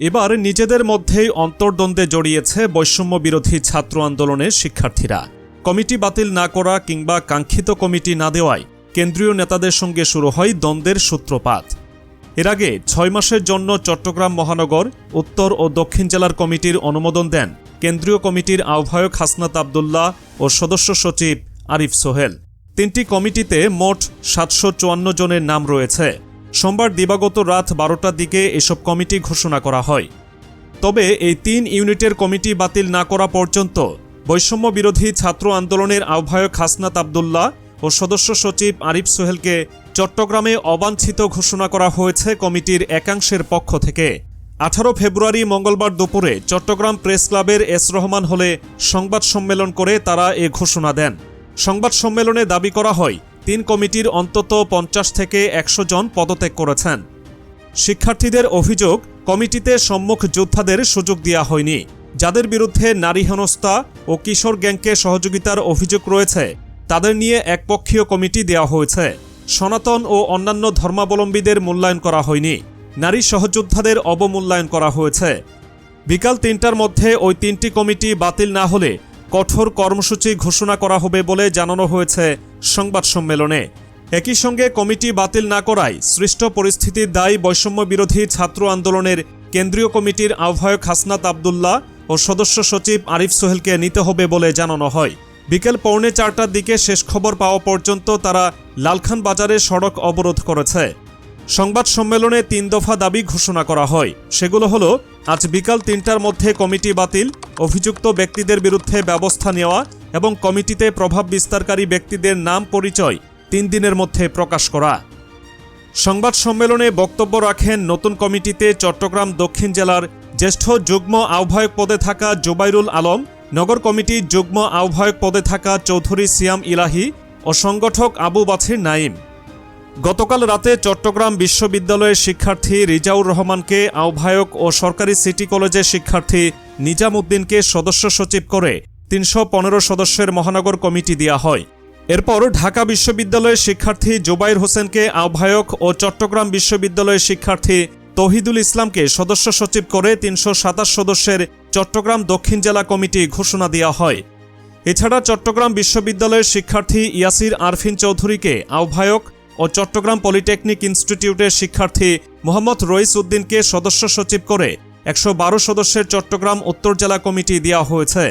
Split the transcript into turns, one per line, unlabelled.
এবার নিজেদের মধ্যেই অন্তর্দ্বন্দ্বে জড়িয়েছে বৈষম্য বিরোধী ছাত্র আন্দোলনের শিক্ষার্থীরা। কমিটি বাতিল না করা কিংবা কাঙ্ক্ষিত কমিটি না দেওয়ায় কেন্দ্রীয় নেতাদের সঙ্গে শুরু হয় দ্বন্দ্বের সূত্রপাত। এর আগে ছয় মাসের জন্য চট্টগ্রাম মহানগর, উত্তর ও দক্ষিণ জেলার কমিটির অনুমোদন দেন কেন্দ্রীয় কমিটির আহ্বায়ক হাসনাত আবদুল্লাহ ও সদস্য সচিব আরিফ সোহেল। তিনটি কমিটিতে মোট সাতশো চুয়ান্ন জনের নাম রয়েছে। সোমবার দিবাগত রাত বারোটার দিকে এসব কমিটি ঘোষণা করা হয়। তবে এই তিন ইউনিটের কমিটি বাতিল না করা পর্যন্ত বৈষম্য বিরোধী ছাত্র আন্দোলনের আহ্বায়ক হাসনাত আবদুল্লাহ ও সদস্য সচিব আরিফ সোহেলকে চট্টগ্রামে অবাঞ্ছিত ঘোষণা করা হয়েছে কমিটির একাংশের পক্ষ থেকে। আঠারো ফেব্রুয়ারি মঙ্গলবার দুপুরে চট্টগ্রাম প্রেস ক্লাবের এস রহমান হলে সংবাদ সম্মেলন করে তারা এ ঘোষণা দেন। সংবাদ সম্মেলনে দাবি করা হয় তিন কমিটির অন্তত পঞ্চাশ থেকে একশো জন পদত্যাগ করেছেন। শিক্ষার্থীদের অভিযোগ, কমিটিতে সম্মুখ যোদ্ধাদের সুযোগ দেওয়া হয়নি। যাদের বিরুদ্ধে নারী হেনস্থা ও কিশোর গ্যাংকে সহযোগিতার অভিযোগ রয়েছে, তাদের নিয়ে একপক্ষীয় কমিটি দেওয়া হয়েছে। সনাতন ও অন্যান্য ধর্মাবলম্বীদের মূল্যায়ন করা হয়নি। নারী সহযোদ্ধাদের অবমূল্যায়ন করা হয়েছে। বিকাল তিনটার মধ্যে ওই তিনটি কমিটি বাতিল না হলে কঠোর কর্মসূচি ঘোষণা করা হবে বলে জানানো হয়েছে সংবাদ সম্মেলনে। একই সঙ্গে কমিটি বাতিল না করায় সৃষ্ট পরিস্থিতির দায়ী বৈষম্য বিরোধী ছাত্র আন্দোলনের কেন্দ্রীয় কমিটির আহ্বায়ক হাসনাত আবদুল্লাহ ও সদস্য সচিব আরিফ সোহেলকে নিতে হবে বলে জানানো হয়। বিকেল পৌনে চারটার দিকে শেষ খবর পাওয়া পর্যন্ত তারা লালখান বাজারে সড়ক অবরোধ করেছে। সংবাদ সম্মেলনে তিন দফা দাবি ঘোষণা করা হয়। সেগুলো হলো, আজ বিকাল তিনটার মধ্যে কমিটি বাতিল, অভিযুক্ত ব্যক্তিদের বিরুদ্ধে ব্যবস্থা নেওয়া এবং কমিটিতে প্রভাব বিস্তারকারী ব্যক্তিদের নাম পরিচয় তিন দিনের মধ্যে প্রকাশ করা। সংবাদ সম্মেলনে বক্তব্য রাখেন নতুন কমিটিতে চট্টগ্রাম দক্ষিণ জেলার জ্যেষ্ঠ যুগ্ম আহ্বায়ক পদে থাকা জুবাইরুল আলম, নগর কমিটির যুগ্ম আহ্বায়ক পদে থাকা চৌধুরী সিয়াম ইলাহি ও সংগঠক আবু বাছির নাইম গতকাল রাতে চট্টগ্রাম বিশ্ববিদ্যালয়ের শিক্ষার্থী রিজাউর রহমানকে আহ্বায়ক ও সরকারি সিটি কলেজের শিক্ষার্থী নিজাম উদ্দিনকে সদস্য সচিব করে তিনশো পনেরো সদস্যের মহানগর কমিটি দেওয়া হয়। এরপর ঢাকা বিশ্ববিদ্যালয়ের শিক্ষার্থী জোবাইর হোসেনকে আহ্বায়ক ও চট্টগ্রাম বিশ্ববিদ্যালয়ের শিক্ষার্থী তহিদুল ইসলামকে সদস্য সচিব করে তিনশো সাতাশ সদস্যের চট্টগ্রাম দক্ষিণ জেলা কমিটি ঘোষণা দেওয়া হয়। এছাড়া চট্টগ্রাম বিশ্ববিদ্যালয়ের শিক্ষার্থী ইয়াসির আরফিন চৌধুরীকে আহ্বায়ক ও চট্টগ্রাম পলিটেকনিক ইনস্টিটিউটের শিক্ষার্থী মোহাম্মদ রইস উদ্দিনকে সদস্য সচিব করে একশো বারো সদস্যের চট্টগ্রাম উত্তর জেলা কমিটি দেওয়া হয়েছে।